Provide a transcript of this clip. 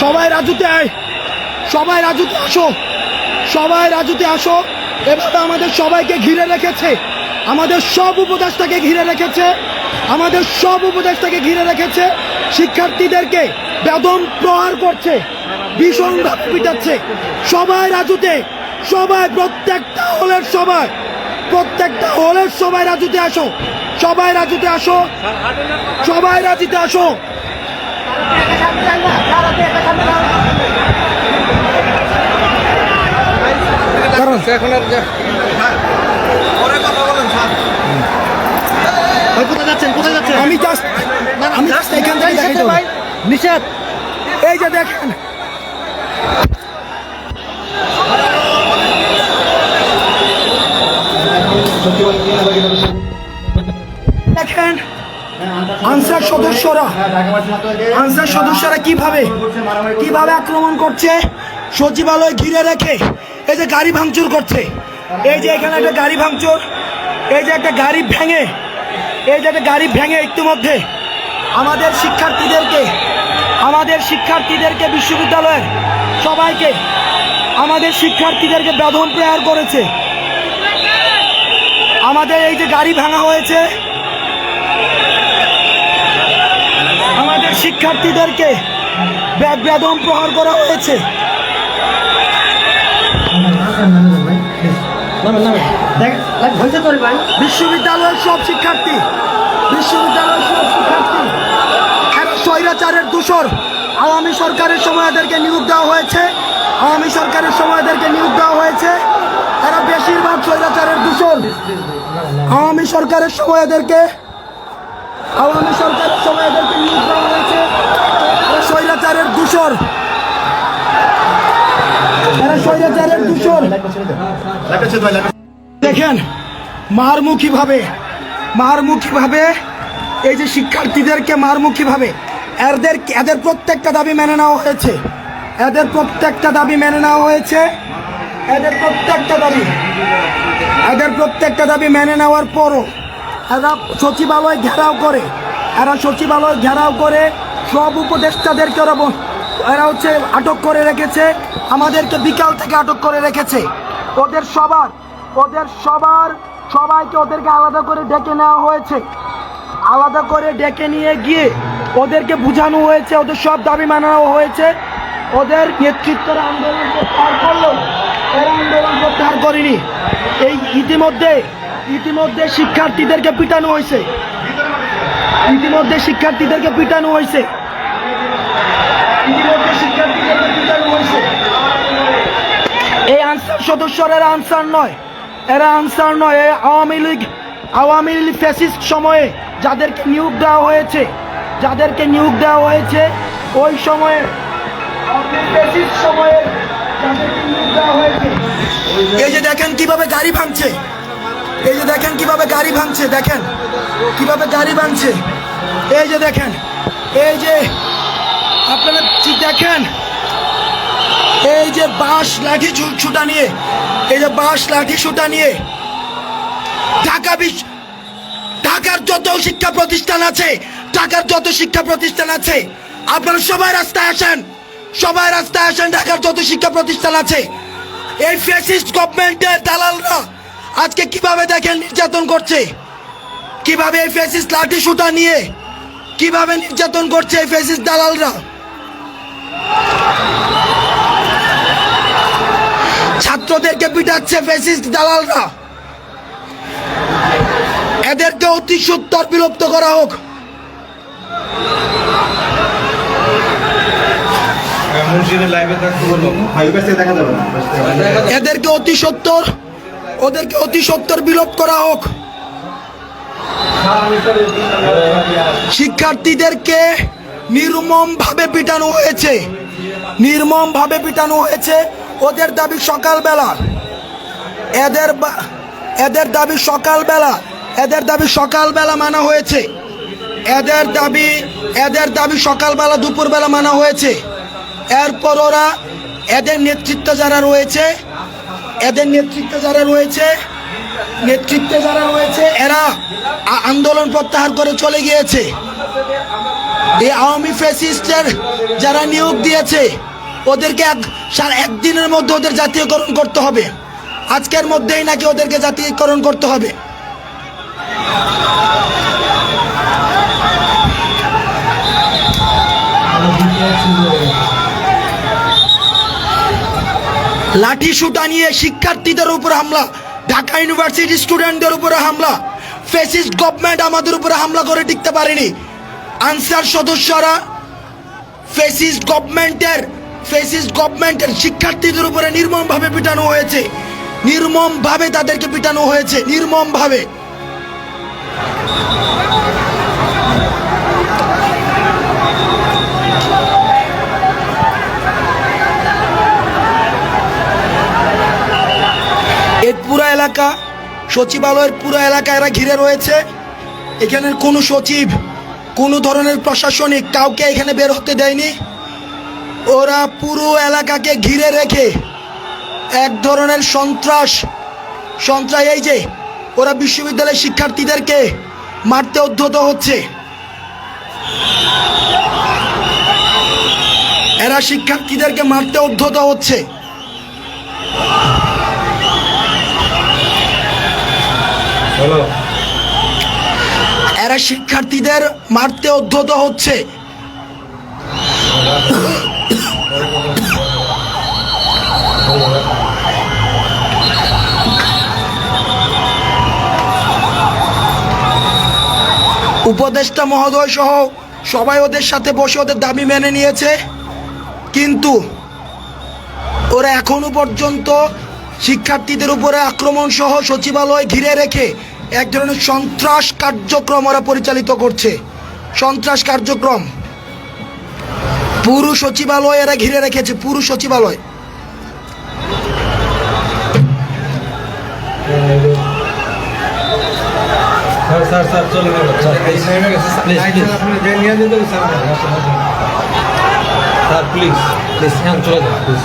সবাই রাজুতে আয়। সবাই রাজুতে আসো। সবাই রাজুতে আসো। এভাবে আমাদের সবাইকে ঘিরে রেখেছে। আমাদের সব উপদেশটাকে ঘিরে রেখেছে। আমাদের সব উপদেশটাকে ঘিরে রেখেছে। শিক্ষার্থীদেরকে বেদম প্রহার করছে। ভীষণভাবে পিটাচ্ছে। সবাই রাজুতে। সবাই প্রত্যেকটা হলের সবাই। প্রত্যেকটা হলের সবাই রাজুতে আসো। সবাই রাজুতে আসো। সবাই রাজুতে আসো। কারণ এখন আর কোথায় যাচ্ছেন? কোথায় যাচ্ছেন? আমি জাস্ট আমি জাস্ট এখান থেকে দেখাই দেবো। নিষেধ। এই যে দেখেন দেখেন। আনসার সদস্যরা আনসার সদস্যরা কীভাবে কীভাবে আক্রমণ করছে, সচিবালয় ঘিরে রেখে, এই যে গাড়ি ভাঙচুর করছে, এই যে এখানে একটা গাড়ি ভাঙচুর, এই যে একটা গাড়ি ভেঙে, এই যে একটা গাড়ি ভেঙে ইতিমধ্যে আমাদের শিক্ষার্থীদেরকে আমাদের শিক্ষার্থীদেরকে বিশ্ববিদ্যালয়ের সবাইকে, আমাদের শিক্ষার্থীদেরকে বেদন প্রহার করেছে। আমাদের এই যে গাড়ি ভাঙা হয়েছে শিক্ষার্থীদেরকে বেদম প্রহার করা হয়েছে। বিশ্ববিদ্যালয়ের সব শিক্ষার্থী, বিশ্ববিদ্যালয়ের সব শিক্ষার্থী স্বৈরাচারের দূষর। আওয়ামী সরকারের সময় এদেরকে নিয়োগ দেওয়া হয়েছে। আওয়ামী সরকারের সময় এদেরকে নিয়োগ দেওয়া হয়েছে। তারা বেশিরভাগ স্বৈরাচারের দূষর। আওয়ামী সরকারের সময় এদেরকে আওয়ামী সরকারের সময় এদেরকে নিয়োগ দেওয়া স্বৈরাচারের দূষর এরা স্বৈরাচারের দেখেন, মারমুখীভাবে মারমুখীভাবে এই যে শিক্ষার্থীদেরকে মারমুখীভাবে, এদের এদের প্রত্যেকটা দাবি মেনে নেওয়া হয়েছে। এদের প্রত্যেকটা দাবি মেনে নেওয়া হয়েছে। এদের প্রত্যেকটা দাবি এদের প্রত্যেকটা দাবি মেনে নেওয়ার পরও এরা সচিবালয় ঘেরাও করে। এরা সচিবালয় ঘেরাও করে সব উপদেষ্টাদেরকে ওরা এরা হচ্ছে আটক করে রেখেছে, আমাদেরকে বিকাল থেকে আটক করে রেখেছে। ওদের সবার ওদের সবার সবাইকে ওদেরকে আলাদা করে ডেকে নেওয়া হয়েছে। আলাদা করে ডেকে নিয়ে গিয়ে ওদেরকে বোঝানো হয়েছে, ওদের সব দাবি মানানো হয়েছে। ওদের নেতৃত্বের আন্দোলন প্রত্যাহার করল। এরা আন্দোলন প্রত্যাহার করেনি। এই ইতিমধ্যে ইতিমধ্যে শিক্ষার্থীদেরকে পিটানো হয়েছে। ইতিমধ্যে শিক্ষার্থীদেরকে পিটানো হয়েছে। শিক্ষার্থীদেরকে পিটানো হয়েছে। এই আনসার সদস্যরা এরা আনসার নয়। এরা আনসার নয়। আওয়ামী লীগ আওয়ামী লীগ ফ্যাসিস্ট সময়ে যাদেরকে নিয়োগ দেওয়া হয়েছে যাদেরকে নিয়োগ দেওয়া হয়েছে ওই সময়ে এই যে দেখেন কীভাবে গাড়ি ভাঙছে। এই যে দেখেন কীভাবে গাড়ি ভাঙছে, দেখেন। কীভাবে গাড়ি ভাঙছে। এই যে দেখেন, এই যে আপনারা দেখেন? এই যে বাঁশ, লাঠি ছুটা নিয়ে, এই যে বাঁশ, লাঠি ছুটা নিয়ে ঢাকা বিশ্ব ঢাকার যত শিক্ষা প্রতিষ্ঠান আছে, ঢাকার যত শিক্ষা প্রতিষ্ঠান আছে, আপনারা সবাই রাস্তায় আসেন। সবাই রাস্তায় আসেন, ঢাকার যত শিক্ষা প্রতিষ্ঠান আছে। এই ফ্যাসিস্ট গভর্নমেন্টের দালালরা আজকে কীভাবে দেখেন নির্যাতন করছে? কীভাবে এই ফেসিস লাঠি সুতা নিয়ে কীভাবে নির্যাতন করছে এই ফ্যাসিস্ট দালালরা? ছাত্রদেরকে পিটাচ্ছে ফেসিস দালালরা। এদেরকে অতি সত্তর বিলুপ্ত করা হোক। মুন্সিদের লাইভে থাকতে বলল এদেরকে অতি সত্তর ওদেরকে অতি সত্তর বিলোপ করা হোক। শিক্ষার্থীদেরকে নির্মম ভাবে পিটানো হয়েছে। নির্মম ভাবে পিটানো হয়েছে ওদের দাবি সকালবেলা। এদের এদের দাবি সকালবেলা, এদের দাবি সকালবেলা মানা হয়েছে। এদের দাবি এদের দাবি সকালবেলা দুপুরবেলা মানা হয়েছে। এরপর ওরা এদের নেতৃত্ব যারা রয়েছে এদের নেতৃত্বে যারা রয়েছে, নেতৃত্বে যারা রয়েছে, এরা আন্দোলন প্রত্যাহার করে চলে গিয়েছে। এই আওয়ামী ফ্যাসিস্টের যারা নিয়োগ দিয়েছে, ওদেরকে এক একদিনের মধ্যে ওদের জাতীয়করণ করতে হবে। আজকের মধ্যেই নাকি ওদেরকে জাতীয়করণ করতে হবে। লাঠি সুটা নিয়ে শিক্ষার্থীদের উপর হামলা, ঢাকা ইউনিভার্সিটি স্টুডেন্টদের উপরে হামলা ফেসিস্ট গভর্নমেন্ট আমাদের উপরে হামলা করে টিকতে পারেনি। আনসার সদস্যরা ফেসিস্ট গভর্নমেন্টের ফেসিস্ট গভর্নমেন্টের শিক্ষার্থীদের উপরে নির্মমভাবে পিটানো হয়েছে। নির্মমভাবে তাদেরকে পিটানো হয়েছে, নির্মমভাবে। সচিবালয়ের পুরো এলাকা এরা ঘিরে রয়েছে। এখানের কোনো সচিব, কোনো ধরনের প্রশাসনিক কাউকে এখানে বের হতে দেয়নি। ওরা পুরো এলাকাকে ঘিরে রেখে এক ধরনের সন্ত্রাস সন্ত্রাস এই যে, ওরা বিশ্ববিদ্যালয়ের শিক্ষার্থীদেরকে মারতে উদ্ধত হচ্ছে। এরা শিক্ষার্থীদেরকে মারতে উদ্ধত হচ্ছে। এরা শিক্ষার্থীদের মারতে উদ্ধত হচ্ছে। উপদেষ্টা মহোদয় সহ সবাই ওদের সাথে বসে ওদের দাবি মেনে নিয়েছে। কিন্তু ওরা এখনও পর্যন্ত শিক্ষার্থীদের উপরে আক্রমণ সহ সচিবালয় ঘিরে রেখে এক ধরনের সন্ত্রাস কার্যক্রম ওরা পরিচালিত করছে সন্ত্রাস কার্যক্রম পুরো সচিবালয় এরা ঘিরে রেখেছে পুরো সচিবালয় স্যার প্লিজ প্লিজ হ্যাঁ চলে প্লিজ